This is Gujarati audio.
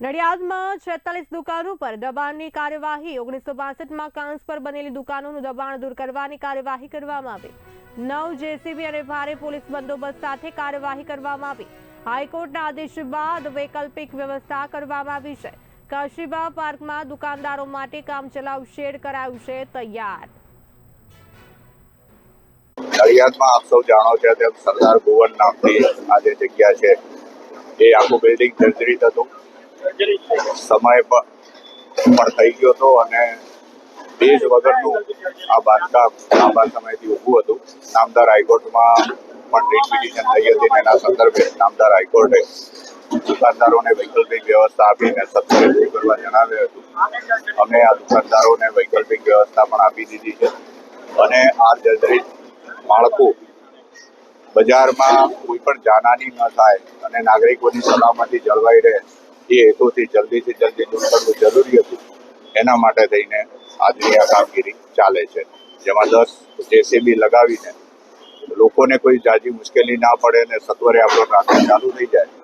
નડિયાદમાં છેતાલીસ દુકાનો પર દબાણની કાર્યવાહી. ઓગણીસો બાસઠમાં કાંસ પર બનેલી દુકાનોનું દબાણ દૂર કરવાની કાર્યવાહી કરવામાં આવી. નવ જેસીબી અને ભારે પોલીસ બંદોબસ્ત સાથે કાર્યવાહી કરવામાં આવી. હાઈકોર્ટના આદેશ બાદ વૈકલ્પિક વ્યવસ્થા કરવામાં આવી છે. કાશીબા પાર્કમાં દુકાનદારો માટે કામચલાઉ શેડ કરાયું છે તૈયાર. નડિયાદમાં આપ સૌ જાણો છો તેમ સરદાર ભુવન નામની આ જે જગ્યા છે. એ આખું બિલ્ડિંગ જર્જરિત હતું. સમય પણ થઈ ગયો હતો અને ભેજ વગરનું આ બાંધકામ લાંબા સમયથી ઊભું હતું. નામદાર હાઈકોર્ટમાં પણ રીટ થઈ હતી એના સંદર્ભે નામદાર હાઈકોર્ટે દુકાનદારોને વૈકલ્પિક વ્યવસ્થા આપીને સત્વરે દૂર કરવા જણાવ્યું હતું. અમે આ દુકાનદારોને વૈકલ્પિક વ્યવસ્થા પણ આપી દીધી છે. અને આ જર્જરિત માળખું બજારમાં કોઈ પણ જાનહાની ન થાય અને નાગરિકોની સલામતી જળવાઈ રહે એ હેતુથી જલ્દીથી જલ્દી દૂર કરવું જરૂરી હતું, એના માટે થઈને આજની આ કામગીરી ચાલે છે. જેમાં દસ જેસીબી લગાવીને લોકોને કોઈ જાજી મુશ્કેલી ના પડે અને સત્વરે આપણો ટ્રાફિક ચાલુ થઈ જાય.